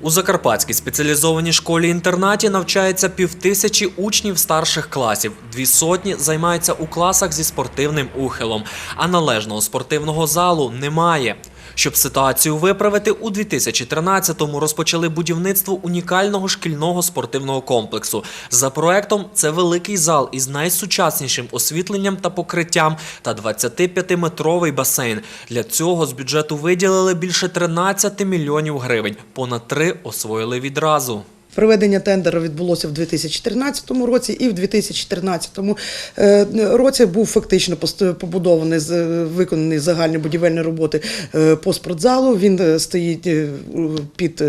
У Закарпатській спеціалізованій школі-інтернаті навчається півтисячі учнів старших класів. Дві сотні займаються у класах зі спортивним ухилом, а належного спортивного залу немає. Щоб ситуацію виправити, у 2013-му розпочали будівництво унікального шкільного спортивного комплексу. За проектом це великий зал із найсучаснішим освітленням та покриттям та 25-метровий басейн. Для цього з бюджету виділили більше 13 мільйонів гривень. Понад три освоїли відразу. Проведення тендеру відбулося в 2013 році, і в 2014 е, році був фактично побудований виконані загальні будівельні роботи е, по спортзалу. Він е, стоїть під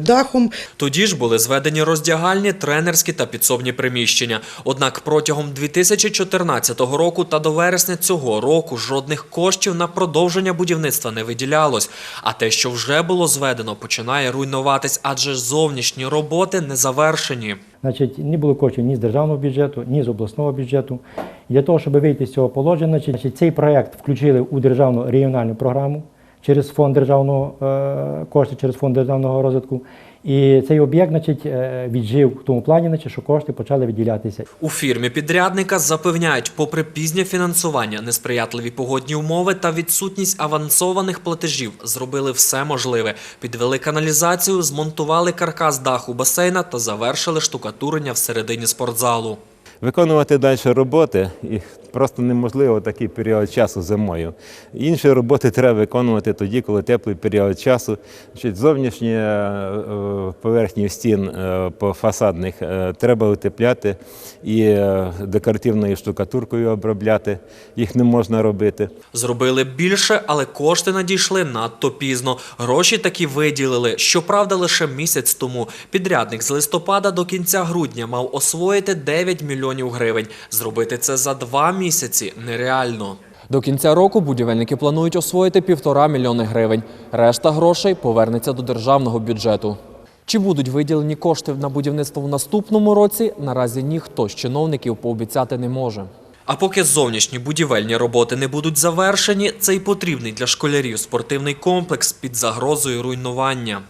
дахом. Тоді ж були зведені роздягальні, тренерські та підсобні приміщення. Однак протягом 2014 року та до вересня цього року жодних коштів на продовження будівництва не виділялось. А те, що вже було зведено, починає руйнуватись, адже зовнішні роботи не завершені. Значить, не було коштів ні з державного бюджету, ні з обласного бюджету. Для того, щоб вийти з цього положення, значить, цей проект включили у державну регіональну програму через фонд державного е, кошти, через фонд державного розвитку. І цей об'єкт, значить, е, віджив в тому плані, значить, що кошти почали виділятися. У фірмі підрядника запевняють, попри пізнє фінансування, несприятливі погодні умови та відсутність авансованих платежів, зробили все можливе. Підвели каналізацію, змонтували каркас даху басейна та завершили штукатурення всередині спортзалу. Виконувати далі роботи і просто неможливо такий період часу зимою. Інші роботи треба виконувати тоді, коли теплий період часу. Зовнішні е, е, поверхні стін е, фасадних треба утепляти і декоративною штукатуркою обробляти. Їх не можна робити. Зробили більше, але кошти надійшли надто пізно. Гроші таки виділили. Щоправда, лише місяць тому. Підрядник з листопада до кінця грудня мав освоїти 9 мільйонів гривень. Зробити це за два місяці нереально. До кінця року будівельники планують освоїти півтора мільйони гривень. Решта грошей повернеться до державного бюджету. Чи будуть виділені кошти на будівництво в наступному році, наразі ніхто з чиновників пообіцяти не може. А поки зовнішні будівельні роботи не будуть завершені, цей потрібний для школярів спортивний комплекс під загрозою руйнування.